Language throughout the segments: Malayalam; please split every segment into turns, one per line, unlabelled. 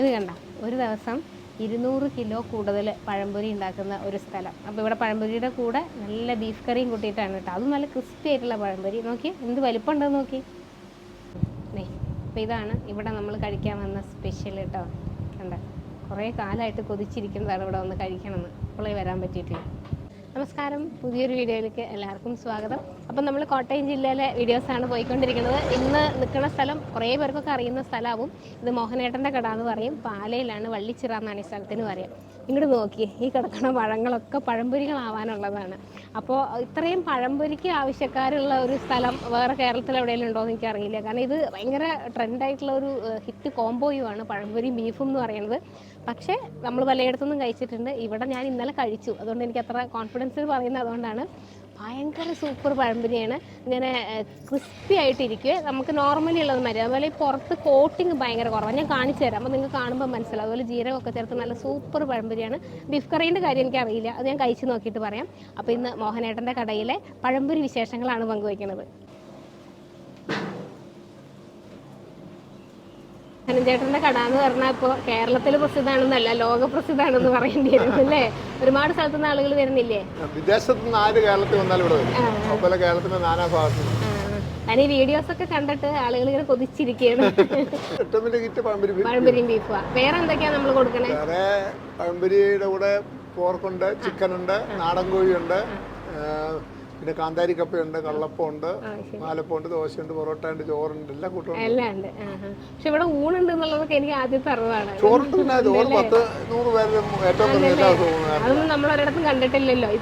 ഇത് കണ്ട? ഒരു ദിവസം ഇരുന്നൂറ് കിലോ കൂടുതൽ പഴംപൊരി ഉണ്ടാക്കുന്ന ഒരു സ്ഥലം. അപ്പോൾ ഇവിടെ പഴംപൊരിയുടെ കൂടെ നല്ല ബീഫ് കറിയും കൂട്ടിയിട്ടാണ് കേട്ടോ. അതും നല്ല ക്രിസ്പി ആയിട്ടുള്ള പഴംപൊരി. നോക്കി എന്ത് വലിപ്പം ഉണ്ടെന്ന് നോക്കി. നേ അപ്പോൾ ഇതാണ് ഇവിടെ നമ്മൾ കഴിക്കാൻ വന്ന സ്പെഷ്യൽ കേട്ടോ. കണ്ട? കുറേ കാലമായിട്ട് കൊതിച്ചിരിക്കുന്നതാണ് ഇവിടെ വന്ന് കഴിക്കണമെന്ന്. അപ്പോളേ വരാൻ പറ്റിയിട്ടില്ല നമസ്കാരം. പുതിയൊരു വീഡിയോയിലേക്ക് എല്ലാവർക്കും സ്വാഗതം. അപ്പം നമ്മൾ കോട്ടയം ജില്ലയിലെ വീഡിയോസാണ് പോയിക്കൊണ്ടിരിക്കുന്നത്. ഇന്ന് നിൽക്കുന്ന സ്ഥലം കുറേ പേർക്കൊക്കെ അറിയുന്ന സ്ഥലമാവും. ഇത് മോഹനേട്ടന്റെ കട എന്ന് പറയും. പാലയിലാണ് വള്ളിച്ചിറ എന്നാണ് ഈ സ്ഥലത്തിന് പറയാം. ഇങ്ങോട്ട് നോക്കി ഈ കിടക്കുന്ന പഴങ്ങളൊക്കെ പഴംപൊരികളാവാനുള്ളതാണ്. അപ്പോൾ ഇത്രയും പഴംപൊരിക്ക് ആവശ്യക്കാരുള്ള ഒരു സ്ഥലം വേറെ കേരളത്തിൽ എവിടെയെങ്കിലും ഉണ്ടോ എന്ന് എനിക്കറിയില്ല. കാരണം ഇത് ഭയങ്കര ട്രെൻഡായിട്ടുള്ള ഒരു ഹിറ്റ് കോംബോയുമാണ് പഴംപൊരി ബീഫും എന്ന് പറയുന്നത്. പക്ഷേ നമ്മൾ പലയിടത്തുനിന്നും കഴിച്ചിട്ടുണ്ട്. ഇവിടെ ഞാൻ ഇന്നലെ കഴിച്ചു. അതുകൊണ്ട് എനിക്ക് അത്ര കോൺഫിഡൻസ് പറയുന്നത് അതുകൊണ്ടാണ്. ഭയങ്കര സൂപ്പർ പഴംപൊരിയാണ്. ഇങ്ങനെ ക്രിസ്പി ആയിട്ടിരിക്കുക നമുക്ക് നോർമലി ഉള്ളത് മതി അതുപോലെ ഈ പുറത്ത് കോട്ടിങ് ഭയങ്കര കുറവാണ് ഞാൻ കാണിച്ചു തരാം. അപ്പോൾ നിങ്ങൾക്ക് കാണുമ്പോൾ മനസ്സിലാവും. അതുപോലെ ജീരകമൊക്കെ ചേർത്ത് നല്ല സൂപ്പർ പഴംപൊരിയാണ്. ബീഫ് കറീന്റെ കാര്യം എനിക്ക് അറിയില്ല. അത് ഞാൻ കഴിച്ച് നോക്കിയിട്ട് പറയാം. അപ്പോൾ ഇന്ന് മോഹനേട്ടന്റെ കടയിലെ പഴംപൊരി വിശേഷങ്ങളാണ് പങ്കുവയ്ക്കുന്നത്. ചേട്ടന്റെ കട എന്ന് പറഞ്ഞാൽ ഇപ്പോൾ കേരളത്തിൽ പ്രസിദ്ധമാണെന്നല്ല ലോക പ്രസിദ്ധമാണെന്ന് പറയേണ്ടി വരും അല്ലേ? ഒരുപാട് സ്ഥലത്തു നിന്ന് ആളുകൾ വരുന്നില്ലേ?
വിദേശത്ത് നിന്ന് ആര് കേരളത്തിൽ വന്നാലും ഇവിടെ വരും. കേരളത്തിന്റെ നാനാ ഭാഗത്തു.
ഞാൻ ഈ വീഡിയോസ് ഒക്കെ കണ്ടിട്ട് ആളുകൾ ഇങ്ങനെ കൊതിച്ചിരിക്കുകയാണ് പഴംപരിയും ബീഫ്. വേറെ എന്തൊക്കെയാ നമ്മൾ കൊടുക്കണേ?
വേറെ പഴംപൊരിയുടെ കൂടെ പോർക്കുണ്ട് ചിക്കൻ ഉണ്ട് നാടൻ കോഴിയുണ്ട് പിന്നെ കാന്താരി കപ്പയുണ്ട് കള്ളപ്പമുണ്ട് മാലപ്പമുണ്ട് ദോശയുണ്ട് പൊറോട്ട ഉണ്ട് ചോറുണ്ട് എല്ലാം കൂട്ടും
എല്ലാം ഉണ്ട്. പക്ഷെ ഇവിടെ ഊണുണ്ട് എന്നുള്ളതൊക്കെ എനിക്ക് ആദ്യത്തെ അറിവാണ്.
ചോറുണ്ട് പിന്നെ ചോറ് പത്ത് നൂറ് പേരും ഏറ്റവും
അതൊന്നും നമ്മൾ ഒരിടത്തും കണ്ടിട്ടില്ലല്ലോ. ഈ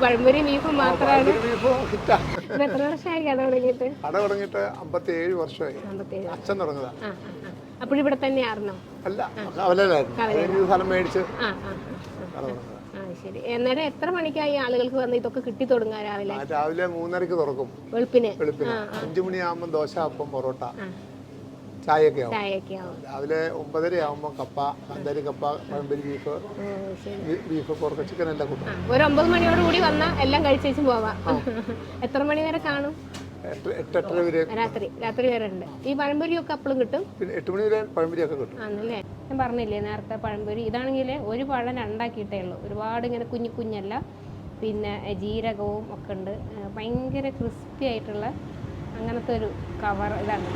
ബീഫും മാത്രമാണ്.
പഴംപൊരി ബീഫ്
ഇത് എത്ര വർഷമായി കഥ തുടങ്ങിയിട്ട്?
കട തുടങ്ങിയിട്ട് അമ്പത്തി ഏഴ് വർഷമായി അച്ഛൻ തുടങ്ങുക
അപ്പോഴിവിടെ തന്നെയായിരുന്നോ?
അല്ല കവലായിരുന്നു അതിന് സ്ഥലം മേടിച്ച് കട തുടങ്ങുക
ശരി. അന്നേരം എത്ര മണിക്കായി ആളുകൾക്ക് വന്ന് ഇതൊക്കെ കിട്ടി തുടങ്ങാൻ രാവിലെ?
രാവിലെ മൂന്നരക്ക് തുറക്കും.
വെളുപ്പിന്.
വെളുപ്പിന്. അഞ്ചു മണിയാകുമ്പോൾ ദോശ അപ്പം പൊറോട്ട. ചായയൊക്കെ ആവും. രാവിലെ ഒമ്പതര ആവുമ്പോൾ കപ്പ കാന്താരി കപ്പ പഴംപൊരി ബീഫ് ബീഫ് പൊറക്ക ചിക്കൻ എല്ലാം കൂട്ടും.
ഒരു ഒമ്പത് മണിയോട് കൂടി വന്നാൽ എല്ലാം കഴിച്ചേച്ചും പോവാം. എത്ര മണി വരെ കാണും?
വരെ
രാത്രി രാത്രി വരെ ഉണ്ട്. ഈ പഴംപൊരിയൊക്കെ അപ്പളും കിട്ടും?
പിന്നെ എട്ട് മണി വരെ പഴംപൊരിയൊക്കെ കിട്ടും.
ആണല്ലേ? ഞാൻ പറഞ്ഞില്ലേ നേരത്തെ പഴംപൊരി. ഇതാണെങ്കിൽ ഒരു പഴം രണ്ടാക്കിയിട്ടേ ഉള്ളൂ. ഒരുപാട് ഇങ്ങനെ കുഞ്ഞു കുഞ്ഞല്ല. പിന്നെ ജീരകവും ഒക്കെ ഉണ്ട്. ഭയങ്കര ക്രിസ്പി ആയിട്ടുള്ള അങ്ങനത്തെ ഒരു കവർ ഇതാണ്.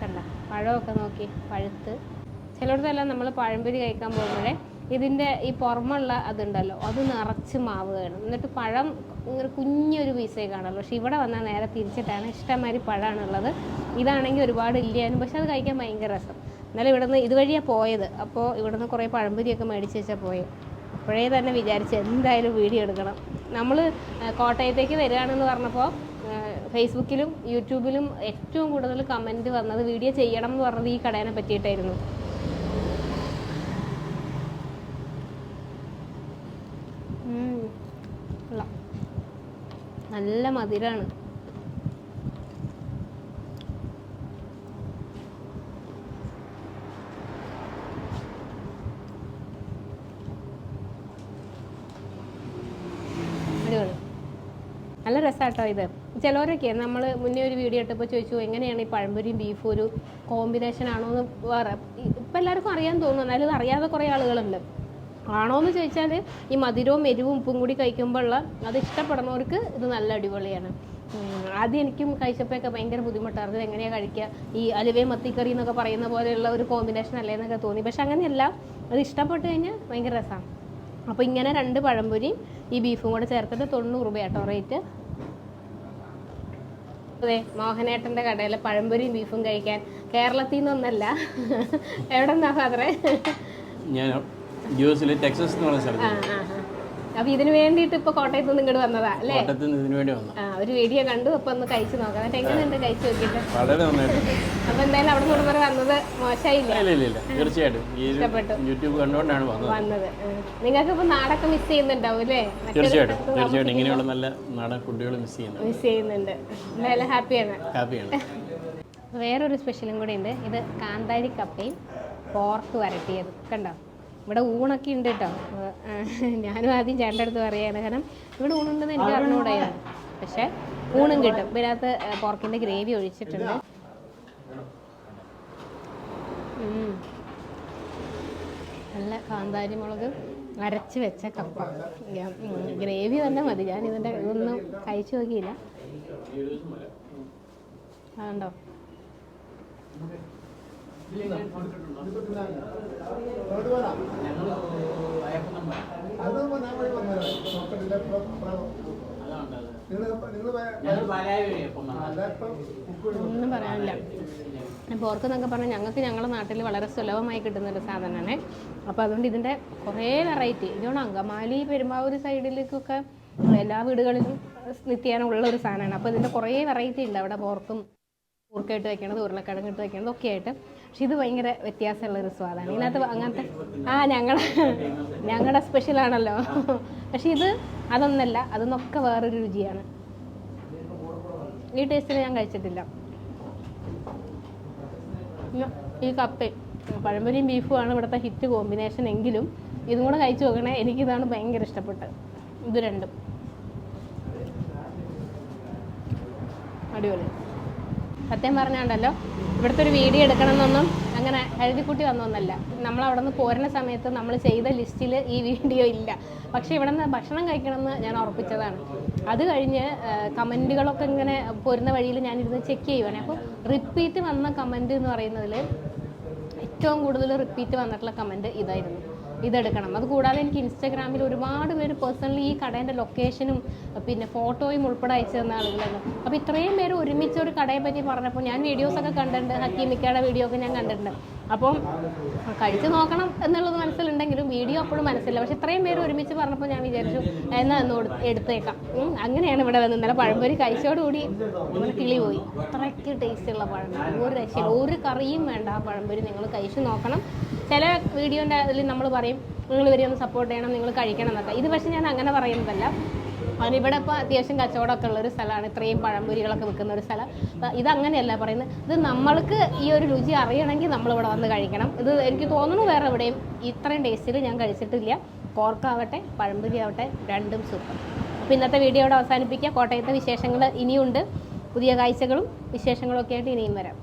കണ്ട പഴമൊക്കെ നോക്കി പഴുത്ത്. ചിലയിടത്തെല്ലാം നമ്മൾ പഴംപൊരി കഴിക്കാൻ പോകുമ്പോഴേ ഇതിന്റെ ഈ പുറമുള്ള അതുണ്ടല്ലോ അത് നിറച്ച് മാവ് വേണം. എന്നിട്ട് പഴം ഇങ്ങനെ കുഞ്ഞൊരു പീസേ കാണുള്ളൂ പക്ഷെ ഇവിടെ വന്നാൽ നേരെ തിരിച്ചിട്ടാണ് ഇഷ്ടംമാതിരി പഴമാണുള്ളത്. ഇതാണെങ്കിൽ ഒരുപാട് ഇല്ലായിരുന്നു. പക്ഷെ അത് കഴിക്കാൻ ഭയങ്കര രസം. എന്നാലും ഇവിടുന്ന് ഇതുവഴിയാണ് പോയത്. അപ്പോൾ ഇവിടുന്ന് കുറേ പഴംപൊരിയൊക്കെ മേടിച്ച് വെച്ചാൽ പോയത് അപ്പോഴേ തന്നെ വിചാരിച്ച് എന്തായാലും വീഡിയോ എടുക്കണം. നമ്മൾ കോട്ടയത്തേക്ക് വരികയാണെന്ന് പറഞ്ഞപ്പോൾ ഫേസ്ബുക്കിലും യൂട്യൂബിലും ഏറ്റവും കൂടുതൽ കമന്റ് വന്നത് വീഡിയോ ചെയ്യണം എന്ന് പറഞ്ഞത് ഈ കടേനെ പറ്റിയിട്ടായിരുന്നു. നല്ല മധുരമാണ് നല്ല രസമാട്ടോ ഇത്. ചിലവരൊക്കെ നമ്മൾ മുന്നേ ഒരു വീഡിയോ ഇട്ടപ്പോൾ ചോദിച്ചു എങ്ങനെയാണ് ഈ പഴംപൊരിയും ബീഫും ഒരു കോമ്പിനേഷൻ ആണോ? എന്ന് വേറെ ഇപ്പം എല്ലാവർക്കും അറിയാൻ തോന്നുന്നു. എന്നാലും ഇത് അറിയാതെ കുറേ ആളുകളുണ്ട്. ആണോ എന്ന് ചോദിച്ചാൽ ഈ മധുരവും എരിവും ഉപ്പും കൂടി കഴിക്കുമ്പോൾ ഉള്ള അത് ഇഷ്ടപ്പെടുന്നവർക്ക് ഇത് നല്ല അടിപൊളിയാണ്. ആദ്യം എനിക്കും കഴിച്ചപ്പോഴൊക്കെ ഭയങ്കര ബുദ്ധിമുട്ടായിരുന്നു. എങ്ങനെയാണ് കഴിക്കുക ഈ അലുവ മത്തിക്കറി എന്നൊക്കെ പറയുന്ന പോലെയുള്ള ഒരു കോമ്പിനേഷൻ അല്ലേ എന്നൊക്കെ തോന്നി. പക്ഷെ അങ്ങനെയല്ല. അത് ഇഷ്ടപ്പെട്ട് കഴിഞ്ഞാൽ ഭയങ്കര രസമാണ് അപ്പോൾ ഇങ്ങനെ രണ്ട് പഴംപൊരിയും ഈ ബീഫും കൂടെ ചേർത്തിട്ട് തൊണ്ണൂറ് രൂപ കേട്ടോ റേറ്റ്. അതെ മോഹനേട്ടന്റെ കടയിലെ പഴംപൊരിയും ബീഫും കഴിക്കാൻ കേരളത്തിൽ നിന്നൊന്നല്ല. എവിടെ നിന്നാ
ഞാൻ യു ടെക്സസ് എന്ന് പറഞ്ഞ സ്ഥലത്ത്.
അപ്പൊ ഇതിനു വേണ്ടിയിട്ട് ഇപ്പൊ കോട്ടയത്ത് നിന്ന് ഇങ്ങോട്ട് വന്നതാ അല്ലേ?
കോട്ടയത്ത് നിന്ന് ഇതിനു വേണ്ടി വന്നു.
ആ ഒരു വീഡിയോ കണ്ടു അപ്പൊ ഒന്ന് കഴിച്ചു നോക്കാം. എന്നിട്ട് എങ്ങനെയുണ്ട് കഴിച്ചു നോക്കിയിട്ട്?
വളരെ നന്നായിട്ട്.
അപ്പൊ എന്തായാലും അവിടെ നിന്ന് വരെ വന്നത് മോശമായില്ല?
ഇല്ല ഇല്ല ഇല്ല. തീർച്ചയായിട്ടും.
ഇഷ്ടപ്പെട്ടു.
യൂട്യൂബ് കണ്ടുകൊണ്ടാണ് വന്നത്.
വന്നത്. നിങ്ങൾക്ക് ഇപ്പൊ നാടൊക്കെ മിസ് ചെയ്യുന്നുണ്ടാവും അല്ലേ?
തീർച്ചയായിട്ടും തീർച്ചയായിട്ടും. ഇങ്ങനെയുള്ള നല്ല നാടൻ ഫുഡുകൾ മിസ് ചെയ്യുന്നുണ്ട്.
മിസ് ചെയ്യുന്നുണ്ട്. എന്തായാലും ഹാപ്പിയാണ്
ഹാപ്പിയാണ്
വേറൊരു സ്പെഷ്യലും കൂടി ഉണ്ട്. ഇത് കാന്താരി കപ്പയും പോർക്ക് വരട്ടിയത്. കണ്ടോ? ഇവിടെ ഊണൊക്കെ ഉണ്ട് കേട്ടോ. ഞാനും ആദ്യം ചേട്ടന്റെ അടുത്ത് പറയുകയാണ്. കാരണം ഇവിടെ ഊണുണ്ടെന്ന് എനിക്ക് അറിഞ്ഞുകൂടായിരുന്നു പക്ഷേ ഊണും കിട്ടും. ഇതിനകത്ത് പോർക്കിന്റെ ഗ്രേവി ഒഴിച്ചിട്ടുണ്ട്. ഉം. നല്ല കാന്താരി മുളക് അരച്ച് വെച്ച കപ്പ. ഗ്രേവി തന്നെ മതി. ഞാൻ ഇതിന്റെ ഇതൊന്നും കഴിച്ചു നോക്കിയില്ല. അതുണ്ടോ ഒന്നും പറയാനില്ല. പോർക്കെന്നൊക്കെ പറഞ്ഞാൽ ഞങ്ങൾക്ക് ഞങ്ങളുടെ നാട്ടിൽ വളരെ സുലഭമായി കിട്ടുന്നൊരു സാധനമാണ് അപ്പോൾ അതുകൊണ്ട് ഇതിന്റെ കുറേ വെറൈറ്റി ഇതുകൊണ്ട് അങ്കമാലി പെരുമാവൂരി സൈഡിലേക്കൊക്കെ എല്ലാ വീടുകളിലും നിത്യേന ഉള്ള ഒരു സാധനമാണ് അപ്പോൾ ഇതിന്റെ കുറേ വെറൈറ്റി ഉണ്ട് അവിടെ പോർക്കും കൂർക്കായിട്ട് വെക്കണത് ഉരുളക്കിഴങ്ങ് ഇട്ട് വെക്കണത് ഒക്കെ ആയിട്ട്. പക്ഷെ ഇത് ഭയങ്കര വ്യത്യാസമുള്ള ഒരു സ്വാദാണ്. ഇതിനകത്ത് അങ്ങനത്തെ ആ ഞങ്ങളുടെ ഞങ്ങളുടെ സ്പെഷ്യലാണല്ലോ പക്ഷെ ഇത് അതൊന്നല്ല അതൊന്നൊക്കെ വേറൊരു രുചിയാണ്. ഈ ടേസ്റ്റിൽ ഞാൻ കഴിച്ചിട്ടില്ല. ഈ കപ്പ. പഴംപൊരിയും ബീഫുമാണ് ഇവിടുത്തെ ഹിറ്റ് കോമ്പിനേഷൻ എങ്കിലും ഇതും കൂടെ കഴിച്ചു നോക്കണേ എനിക്കിതാണ് ഭയങ്കര ഇഷ്ടപ്പെട്ടത്. ഇത് രണ്ടും. അടിപൊളി. സത്യം പറഞ്ഞാണ്ടല്ലോ ഇവിടുത്തെ ഒരു വീഡിയോ എടുക്കണമെന്നൊന്നും അങ്ങനെ എഴുതിക്കൂട്ടി വന്നൊന്നല്ല. നമ്മൾ അവിടെ നിന്ന് പോരുന്ന സമയത്ത് നമ്മൾ ചെയ്ത ലിസ്റ്റിൽ ഈ വീഡിയോ ഇല്ല. പക്ഷെ ഇവിടെ നിന്ന് ഭക്ഷണം കഴിക്കണമെന്ന് ഞാൻ ഉറപ്പിച്ചതാണ്. അത് കഴിഞ്ഞ് കമന്റുകളൊക്കെ ഇങ്ങനെ പോരുന്ന വഴിയിൽ ഞാനിരുന്ന് ചെക്ക് ചെയ്യുവാണ്. അപ്പോൾ റിപ്പീറ്റ് വന്ന കമന്റ് എന്ന് പറയുന്നതിൽ ഏറ്റവും കൂടുതൽ റിപ്പീറ്റ് വന്നിട്ടുള്ള കമന്റ് ഇതായിരുന്നു. ഇതെടുക്കണം. അത് കൂടാതെ എനിക്ക് ഇൻസ്റ്റാഗ്രാമിൽ ഒരുപാട് പേര് പേഴ്സണലി ഈ കടേന്റെ ലൊക്കേഷനും പിന്നെ ഫോട്ടോയും ഉൾപ്പെടെ അയച്ചു തന്ന ആളുകളാണ്. അപ്പോൾ ഇത്രയും പേര് ഒരുമിച്ച് ഒരു കടയെ പറ്റി പറഞ്ഞപ്പോൾ ഞാൻ വീഡിയോസൊക്കെ കണ്ടിട്ടുണ്ട്. ഹക്കീമിക്കയുടെ വീഡിയോ ഒക്കെ ഞാൻ കണ്ടിട്ടുണ്ട്. അപ്പം കഴിച്ചു നോക്കണം എന്നുള്ളത് മനസ്സിലുണ്ടെങ്കിലും വീഡിയോ അപ്പോഴും മനസ്സില്ല പക്ഷെ ഇത്രയും പേര് ഒരുമിച്ച് പറഞ്ഞപ്പോൾ ഞാൻ വിചാരിച്ചു എന്നാൽ ഒന്ന് എടുത്തേക്കാം. അങ്ങനെയാണ് ഇവിടെ വന്ന് നല്ല പഴംപൊരി കഴിച്ചോടുകൂടി നമ്മൾ കിളി പോയി. അത്രയ്ക്ക് ടേസ്റ്റുള്ള പഴം. ഒരു രക്ഷയില്ല. ഒരു കറിയും വേണ്ട. ആ പഴംപൊരി നിങ്ങൾ കഴിച്ചു നോക്കണം. ചില വീഡിയോന്റെ അതിൽ നമ്മൾ പറയും നിങ്ങൾ ഇവരെ ഒന്ന് സപ്പോർട്ട് ചെയ്യണം നിങ്ങൾ കഴിക്കണം എന്നൊക്കെ ഇത് പക്ഷേ ഞാൻ അങ്ങനെ പറയുന്നതല്ല. അതിനിവിടെ ഇപ്പോൾ അത്യാവശ്യം കച്ചവടമൊക്കെ ഉള്ളൊരു സ്ഥലമാണ്. ഇത്രയും പഴംപൊരികളൊക്കെ വിൽക്കുന്ന ഒരു സ്ഥലം. ഇത് അങ്ങനെയല്ല പറയുന്നത്. ഇത് നമ്മൾക്ക് ഈ ഒരു രുചി അറിയണമെങ്കിൽ നമ്മളിവിടെ വന്ന് കഴിക്കണം. ഇത് എനിക്ക് തോന്നുന്നു വേറെ എവിടെയും ഇത്രയും ടേസ്റ്റിൽ ഞാൻ കഴിച്ചിട്ടില്ല. പോർക്കാവട്ടെ പഴംപൊരി ആവട്ടെ രണ്ടും സൂപ്പർ അപ്പോൾ ഇന്നത്തെ വീഡിയോ ഇവിടെ അവസാനിപ്പിക്കുക കോട്ടയത്തെ വിശേഷങ്ങൾ ഇനിയുണ്ട്. പുതിയ കാഴ്ചകളും വിശേഷങ്ങളും ഒക്കെ ആയിട്ട് ഇനിയും വരാം.